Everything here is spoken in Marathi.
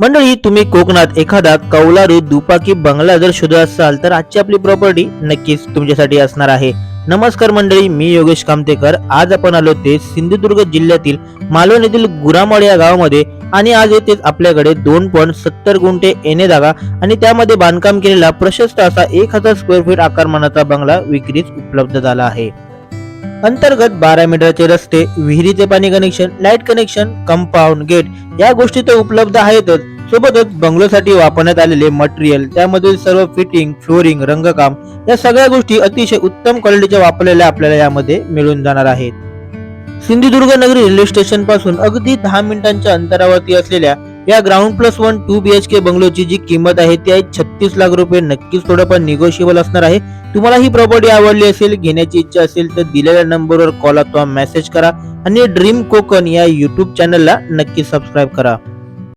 मंडळी तुम्ही कोकणात एखादा कौलारू दुपाकी बंगला जर शोधत असाल तर आजची आपली प्रॉपर्टी नक्कीच तुमच्यासाठी असणार आहे. नमस्कार मंडळी मी योगेश कामतेकर. आज आपण आलो ते सिंधुदुर्ग जिल्ह्यातील मालवण येथील गुरामळ या गावामध्ये आणि आज येथेच आपल्याकडे दोन पॉईंट सत्तर गुंठे येणे जागा आणि त्यामध्ये बांधकाम केलेला प्रशस्त असा एक हजार स्क्वेअर फीट आकारमानाचा बंगला विक्रीस उपलब्ध झाला आहे. अंतर्गत बारा मीटरचे रस्ते विहिरीचे पाणी connection light connection compound gate या गोष्टी तर उपलब्ध आहेतच. सोबतच बंगलोसाठी वापरण्यात आलेले मटेरियल त्यामधील सर्व फिटिंग फ्लोरिंग रंगकाम या सगळ्या गोष्टी अतिशय उत्तम क्वालिटीच्या वापरलेल्या आपल्याला यामध्ये मिळून जाणार आहेत. सिंधुदुर्ग नगरी रेल्वे स्टेशनपासून अगदी दहा मिनिटांच्या अंतरावरती असलेल्या या ground plus one two B H K बंगलोची जी किंमत आहे ती आहे छत्तीस लाख रुपये. नक्कीच थोडंफार निगोशिएबल असणार आहे. तुम्हाला ही प्रॉपर्टी आवडली असेल घेण्याची इच्छा असेल तर दिलेल्या नंबरवर कॉल अथवा मेसेज करा आणि ड्रीम कोकण या युट्यूब चॅनलला नक्की सबस्क्राईब करा.